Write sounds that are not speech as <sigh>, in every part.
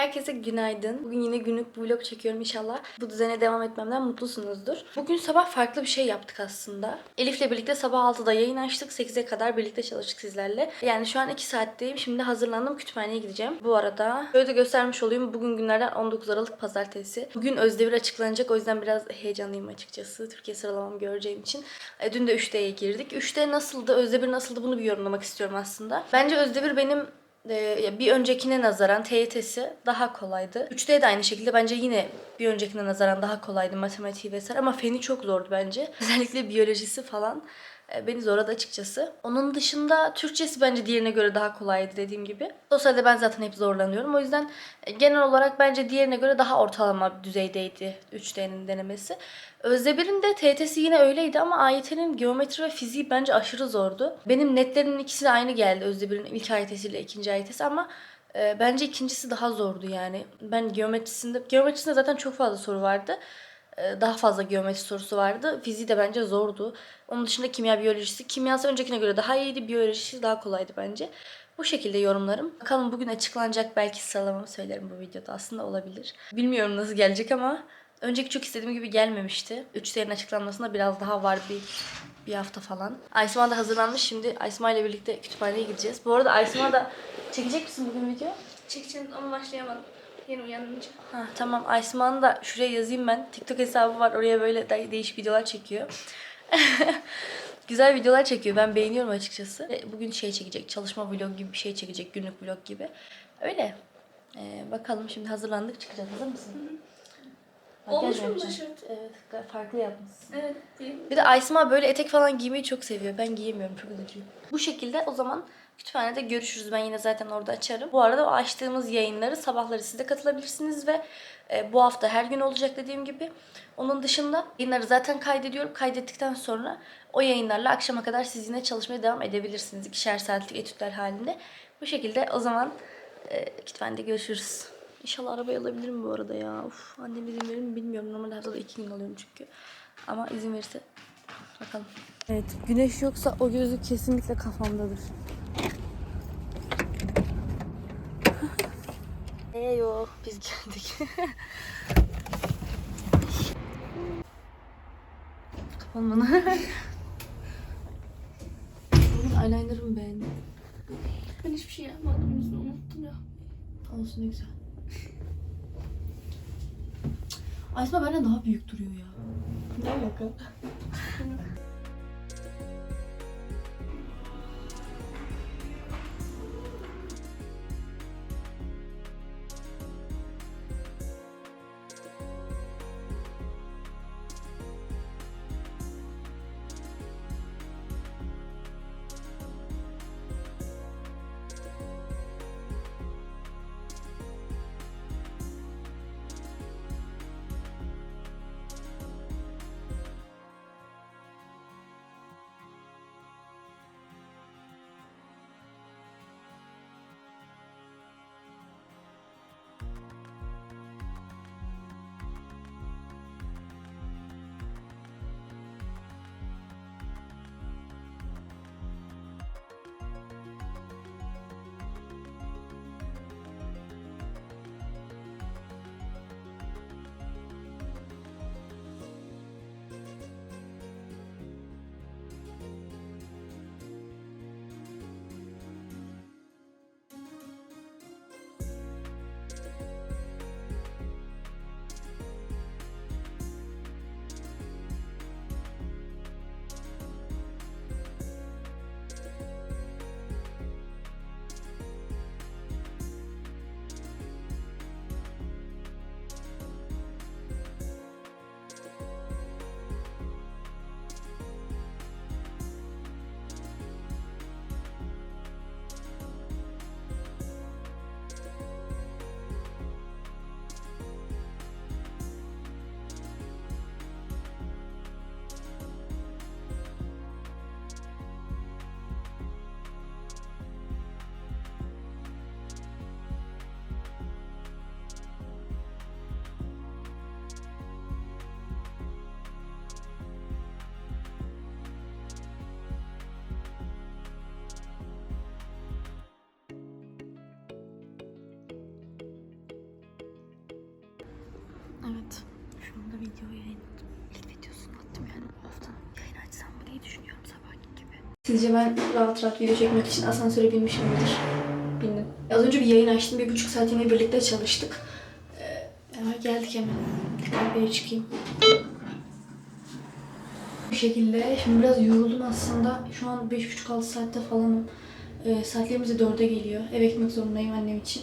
Herkese günaydın. Bugün yine günlük vlog çekiyorum inşallah. Bu düzene devam etmemden mutlusunuzdur. Bugün sabah farklı bir şey yaptık aslında. Elif'le birlikte sabah 6'da yayın açtık. 8'e kadar birlikte çalıştık sizlerle. Yani şu an 2 saatteyim. Şimdi hazırlandım. Kütüphaneye gideceğim. Bu arada böyle de göstermiş olayım. Bugün günlerden 19 Aralık Pazartesi. Bugün Özdevir açıklanacak. O yüzden biraz heyecanlıyım açıkçası. Türkiye sıralamamı göreceğim için. E, Dün de 3D'ye girdik. 3D nasıldı? Özdevir nasıldı? Bunu bir yorumlamak istiyorum aslında. Bence Özdevir benim e, bir öncekine nazaran TYT'si daha kolaydı. 3D de aynı şekilde bence yine bir öncekine nazaran daha kolaydı matematiği vesaire ama feni çok zordu bence. <laughs> Özellikle biyolojisi falan beni zorladı açıkçası. Onun dışında Türkçesi bence diğerine göre daha kolaydı dediğim gibi. Sosyalde ben zaten hep zorlanıyorum. O yüzden e, genel olarak bence diğerine göre daha ortalama düzeydeydi 3D'nin denemesi. Özdebir'in de TT'si yine öyleydi ama AYT'nin geometri ve fiziği bence aşırı zordu. Benim netlerinin ikisi de aynı geldi Özdebir'in ilk AYT'siyle ikinci AYT'si ama e, bence ikincisi daha zordu yani. Ben geometrisinde, geometrisinde zaten çok fazla soru vardı. E, daha fazla geometri sorusu vardı. Fiziği de bence zordu. Onun dışında kimya biyolojisi. Kimyası öncekine göre daha iyiydi. Biyolojisi daha kolaydı bence. Bu şekilde yorumlarım. Bakalım bugün açıklanacak belki sıralamamı söylerim bu videoda. Aslında olabilir. Bilmiyorum nasıl gelecek ama önceki çok istediğim gibi gelmemişti. 3'lerin açıklanmasına biraz daha var bir bir hafta falan. Aysma da hazırlanmış. Şimdi Aysma ile birlikte kütüphaneye gideceğiz. Bu arada Aysma da çekecek misin bugün video? Çekeceğim ama başlayamadım. Yeni uyanınca. Ha, tamam Aysma'nın da şuraya yazayım ben. TikTok hesabı var. Oraya böyle de- değişik videolar çekiyor. <laughs> Güzel videolar çekiyor. Ben beğeniyorum açıkçası. Ve Bugün şey çekecek. Çalışma vlog gibi bir şey çekecek. Günlük vlog gibi. Öyle. Ee, bakalım şimdi hazırlandık çıkacağız. Hazır mısın? Olmuş Makyaj mu yapacağım. başörtü? Evet. Farklı yapmışsın. Evet. Bir de Aysma böyle etek falan giymeyi çok seviyor. Ben giyemiyorum. Çok üzücü. Bu şekilde o zaman kütüphanede görüşürüz. Ben yine zaten orada açarım. Bu arada açtığımız yayınları sabahları siz de katılabilirsiniz ve e, bu hafta her gün olacak dediğim gibi. Onun dışında yayınları zaten kaydediyorum. Kaydettikten sonra o yayınlarla akşama kadar siz yine çalışmaya devam edebilirsiniz. İkişer saatlik etütler halinde. Bu şekilde o zaman e, kütüphanede görüşürüz. İnşallah arabayı alabilirim bu arada ya. Uf, annem izin verir mi bilmiyorum. Normalde haftada iki gün alıyorum çünkü. Ama izin verirse bakalım. Evet güneş yoksa o gözlük kesinlikle kafamdadır. Eyo biz geldik. Kapan bana. Bugün eyeliner'ımı beğendim. Ben hiçbir şey yapmadım. Yüzünü unuttum ya. Olsun ne güzel. Aysma benden daha büyük duruyor ya. Ne alaka? Evet. Şu anda videoyu yayınladım. İlk videosunu attım yani bu hafta. Yayın açsam mı diye düşünüyorum sabah gibi. Sizce ben rahat rahat video çekmek için asansöre binmiş miyimdir? Bindim. Az önce bir yayın açtım. Bir buçuk saat yine birlikte çalıştık. Ee, geldik hemen. Kahveye çıkayım. Bu şekilde. Şimdi biraz yoruldum aslında. Şu an 5,5-6 saatte falanım. Ee, saatlerimiz de 4'e geliyor. Eve gitmek zorundayım annem için.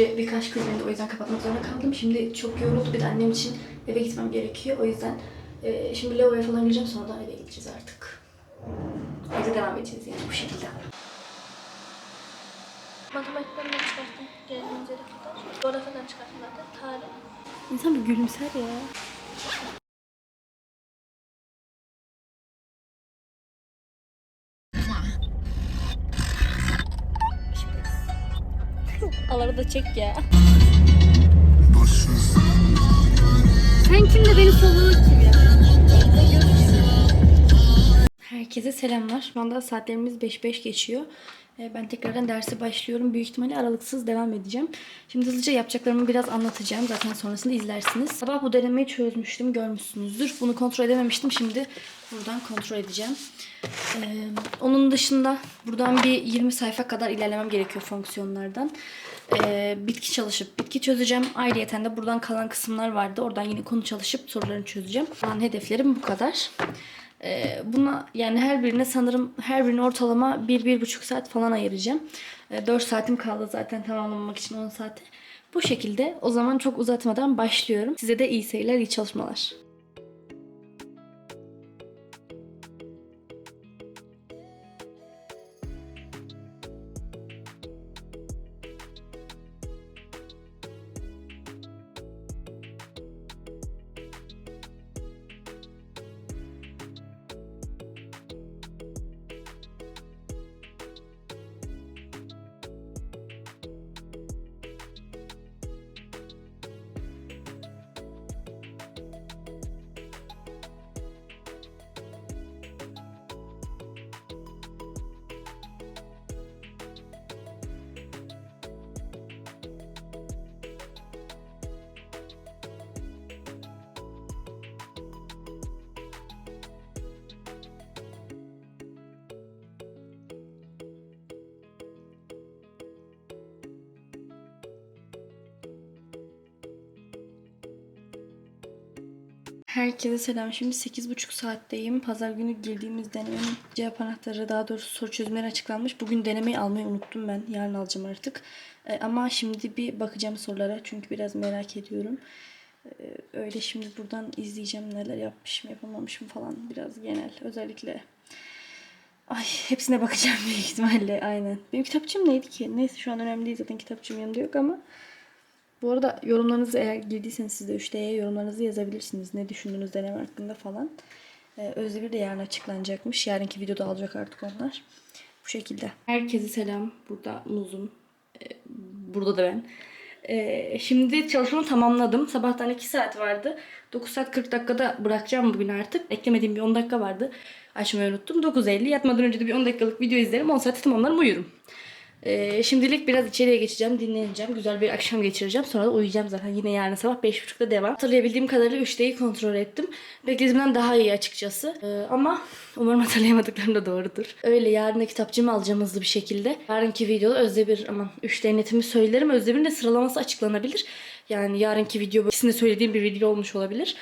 Bir- Birkaç kız beni de o yüzden kapatmak zorunda kaldım. Şimdi çok yoruldu. Bir de annem için eve gitmem gerekiyor. O yüzden e, şimdi lavaboya falan gireceğim. Sonra da eve gideceğiz artık. Evde devam edeceğiz yani bu şekilde. Matematikten ne çıkarttım? Geldiğimiz yere kadar. Coğrafyadan çıkarttım zaten. Tarih. İnsan bir gülümser ya. Aları da çek ya. Sen kim de beni soluğu kim ya? Herkese selamlar. Şu anda saatlerimiz 5-5 geçiyor. Ee, Ben tekrardan derse başlıyorum. Büyük ihtimalle aralıksız devam edeceğim. Şimdi hızlıca yapacaklarımı biraz anlatacağım. Zaten sonrasında izlersiniz. Sabah bu denemeyi çözmüştüm. Görmüşsünüzdür. Bunu kontrol edememiştim. Şimdi buradan kontrol edeceğim. Ee, onun dışında buradan bir 20 sayfa kadar ilerlemem gerekiyor fonksiyonlardan. Ee, bitki çalışıp bitki çözeceğim. Ayrıyeten de buradan kalan kısımlar vardı. Oradan yine konu çalışıp sorularını çözeceğim. Şu hedeflerim bu kadar. Ee, buna yani her birine sanırım her birine ortalama 1-1,5 saat falan ayıracağım. Ee, 4 saatim kaldı zaten tamamlamak için 10 saate. Bu şekilde o zaman çok uzatmadan başlıyorum. Size de iyi seyirler, iyi çalışmalar. Herkese selam. Şimdi 8,5 saatteyim. Pazar günü girdiğimiz denemenin cevap anahtarı daha doğrusu soru çözümleri açıklanmış. Bugün denemeyi almayı unuttum ben. Yarın alacağım artık. Ee, ama şimdi bir bakacağım sorulara. Çünkü biraz merak ediyorum. Ee, öyle şimdi buradan izleyeceğim neler yapmışım yapamamışım falan. Biraz genel. Özellikle Ay hepsine bakacağım <laughs> büyük ihtimalle aynen. Benim kitapçığım neydi ki? Neyse şu an önemli değil zaten kitapçığım yanımda yok ama bu arada yorumlarınızı eğer girdiyseniz siz de 3D'ye yorumlarınızı yazabilirsiniz. Ne düşündüğünüz deneme hakkında falan. Ee, Özdemir de yarın açıklanacakmış. Yarınki videoda alacak artık onlar. Bu şekilde. Herkese selam. Burada Muzum. Ee, burada da ben. Ee, şimdi çalışmamı tamamladım. Sabahtan 2 saat vardı. 9 saat 40 dakikada bırakacağım bugün artık. Eklemediğim bir 10 dakika vardı. Açmayı unuttum. 9.50 yatmadan önce de bir 10 dakikalık video izlerim. 10 saate tamamlarım uyurum. Ee, şimdilik biraz içeriye geçeceğim, dinleneceğim. Güzel bir akşam geçireceğim. Sonra da uyuyacağım zaten. Yine yarın sabah 5.30'da devam. Hatırlayabildiğim kadarıyla 3D'yi kontrol ettim. Beklediğimden daha iyi açıkçası. Ee, ama umarım hatırlayamadıklarım da doğrudur. Öyle yarın da kitapçığımı alacağım hızlı bir şekilde. Yarınki videoda Özdebir aman 3D netimi söylerim. Özdebir'in de sıralaması açıklanabilir. Yani yarınki video ikisinde söylediğim bir video olmuş olabilir.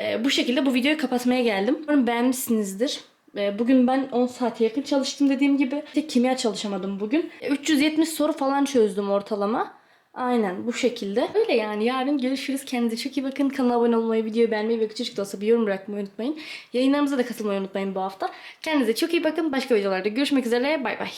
Ee, bu şekilde bu videoyu kapatmaya geldim. Umarım beğenmişsinizdir. Ee, Bugün ben 10 saate yakın çalıştım dediğim gibi. Tek kimya çalışamadım bugün. Ee, 370 soru falan çözdüm ortalama. Aynen bu şekilde. Öyle yani yarın görüşürüz. Kendinize çok iyi bakın. Kanala abone olmayı, videoyu beğenmeyi ve küçük de olsa bir yorum bırakmayı unutmayın. Yayınlarımıza da katılmayı unutmayın bu hafta. Kendinize çok iyi bakın. Başka videolarda görüşmek üzere. Bay bay.